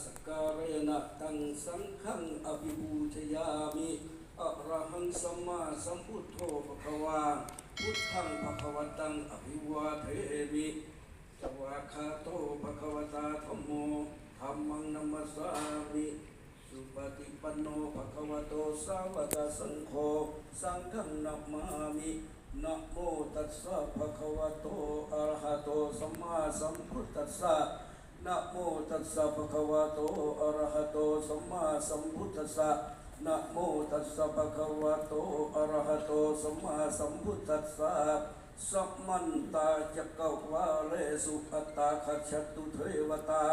สกการะนะตังสังฆังอภิบูชยามิอะระหังสัมมาสัมพุทโธภะคะวาพุทธังภะคะวตังอภิวาเทมิสวากขาโตภะคะวตาธมโมธัมมังนัมมัสามิสุปฏิปันโนภะคะวโตสาวกสังโฆสังฆังนัมมามินะโมตัสสะภะคะวะโตอะระหะโตสัมมาสัมพุทธัสสะนะโม ตัสสะภะคะวะโตอะระหะโตสัมมาสัมพุทธัสสะนะโมตัสสะภะคะวะโตอะระหะโตสัมมาสัมพุทธัสสะสัมมันตาจักวาเลสุอัตตาคัจตุเทวตา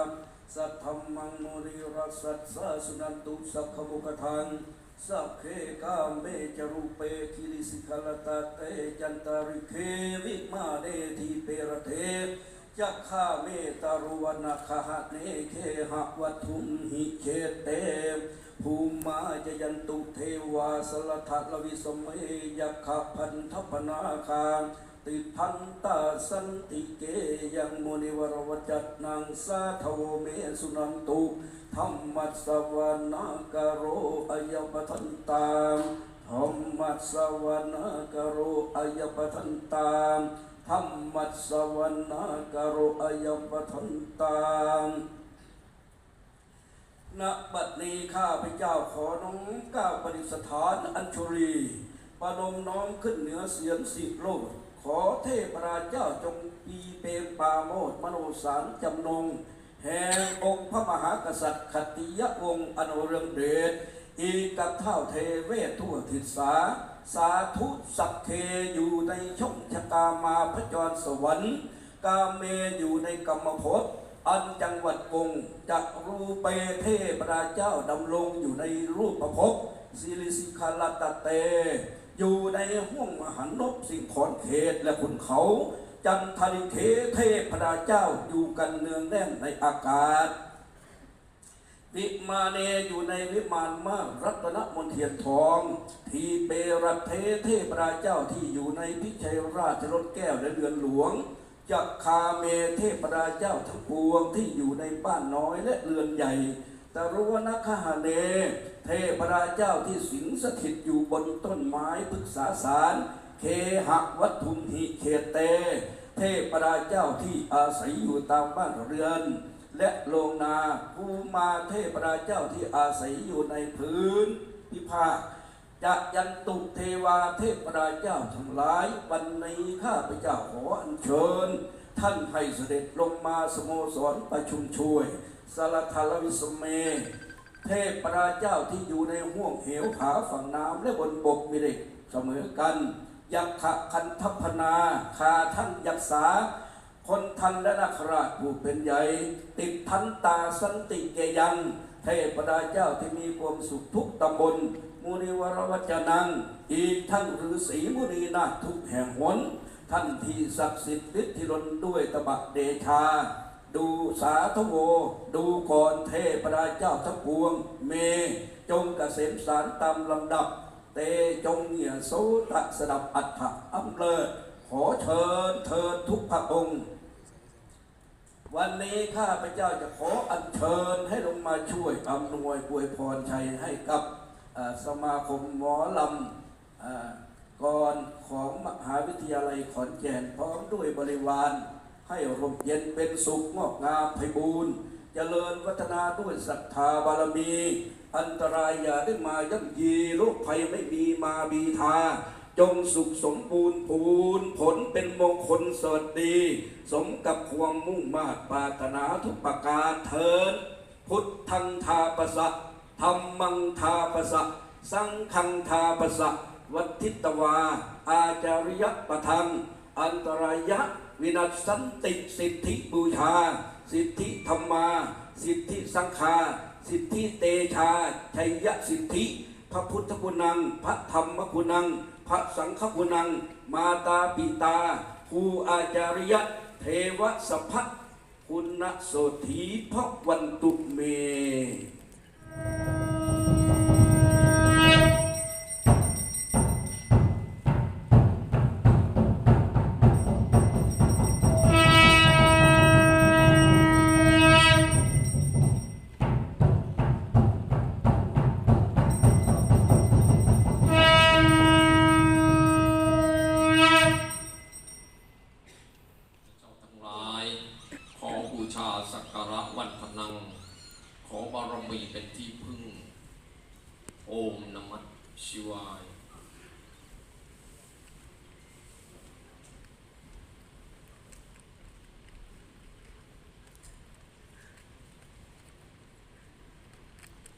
สัทธมมังโมริรัสสัสสะสุนันตุสัพพมุกทังสัพเพกามเมจรูเปคิริสิกลตาเตจันตาริเควิมาเดทีเปรเท จักขาเมตารุวนาคหะเนเคหะวัตุมหิเขเตภูมาจยันตุเทวาสลทัลวิสเมยักขพันทพนาคาติพันตาสันติเกยังมุนิวรวจัตนังสาทวเมสุนันตุธรรมัสสวานากโรอายปทันตามธรรมัสสวานากโรอายปทันตาม ธรรมัสวานากโรอายปทันตามณบัดนี้ข้าพเจ้าขอน้อมก้าวประดิษฐานอัญชุรีประนมน้อมขึ้นเหนือเสียงสิโลดขอเทพราเจ้าจงปีเปรมปาโมดมโนสารจำนง แห่งองค์พระมหากษัตริย์ขติยะวงศ์อนุเรืองเดชอีกกับเท่าเทเวททั่วทิศสา สาธุสักเคอยู่ในช่องชะตามาพระจรสวรรค์ กาเมอยู่ในกรรมภพอันจังหวัดกงจักรูเปเทพราเจ้าดำรงอยู่ในรูปประพบสิริสิคาลตเต อยู่ในห้วงมหันนบสิ่งขอนเขตและขุนเขา จันทริเทเทพราเจ้าอยู่กันเนืองแน่นในอากาศ วิมาเนอยู่ในวิมานมากรัตนมนเทียนทอง ทีเปรัตเทเทพราเจ้าที่อยู่ในพิชัยราชรถแก้วและเรือนหลวงจักคาเมเทพราเจ้าทั้งปวงที่อยู่ในบ้านน้อยและเรือนใหญ่ตรุวนคหาเน เทพราเจ้าที่สิงสถิตอยู่บนต้นไม้พฤกษาสาร เคหะวัตถุมหิเขเต เทพราเจ้าที่อาศัยอยู่ตามบ้านเรือน และโรงนาภูมาเทพราเจ้าที่อาศัยอยู่ในพื้นพิภาคจะยันตุเทวาเทพราเจ้าทั้งหลายวันนี้ข้าพเจ้าขออัญเชิญ ท่านให้เสด็จลงมาสโมสรประชุมช่วยสารทารวิสเม เทพราเจ้าที่อยู่ในห้วงเหวผาฝั่งน้ำและบนบกมีเด็กเสมอกันยักขะคันทัพนาคาท่านยักษา คนทันและนาคราชผู้เป็นใหญ่ ติดทันตาสันติเกยัง เทพราเจ้าที่มีความสุขทุกตำบลมุนิวรวัจนัง อีกทั้งฤาษีมุนีนาทุกแห่งหนท่านที่ศักดิ์สิทธิ์ฤทธิรนด้วยตบะเดชา ดูสาธโว ดูก่อนเทพราเจ้าทั้งปวง เม จงกเกษมสารตามลำดับ เตจงเหนียโสตะสดับอัฏฐะอัมเลิศขอเชิญเทินทุกพระองค์ วันนี้ข้าพเจ้าจะขออัญเชิญให้ลงมาช่วยอำนวยอวยพรชัยให้กับสมาคมหมอลำอกรของมหาวิทยาลัยขอนแก่นพร้อมด้วยบริวาร ให้ร่มเย็นเป็นสุขงอกงามไพบูรณ์เจริญวัฒนาด้วยศรัทธาบารมี อันตรายอย่าได้มาย่ำยีโรคภัยไม่มีมาบีทา จงสุขสมบูรณ์พูนผลเป็นมงคลสวัสดี สมกับความมุ่งมา่ปรารถนาทุกประการเทิน พุทธังทาปะสะธรรมังทาปะสะ สังฆังทาปะสะ วัทิตวา อาจาริยประทัง อันตรายะ วินัสสันติสิทธิบูชา สิทธิธรรมา สิทธิสังฆาสิทธิเตชาชัยยะสิทธิ พระพุทธคุณัง พระธรรมคุณัง พระสังฆคุณัง มาตาปิตาครูอาจาริยะ เทวสพัทคุณโสธีพระวันตุเม โอมนมัสชิวาย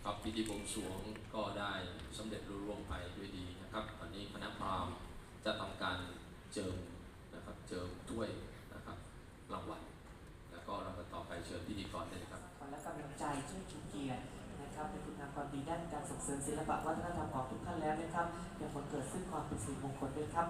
ครับพิธีบวงสรวงก็ได้สำเร็จรุ่ร่วงไปด้วยดีนะครับตอนนี้คณะพราหมณ์จะทำการเจิมนะครับเจิมถ้วยนะครับรางวัลแล้วก็เราก็ต่อไปเชิญพิธีกรได้เลยครับขอและกำลังใจช่วยชูเกียรติ นะครับในคุณงามความดีด้านการส่งเสริมศิลปะวัฒนธรรมของทุกท่านแล้วนะครับยังผลเกิดซึ่งความเป็นสิริมงคลด้วยครับ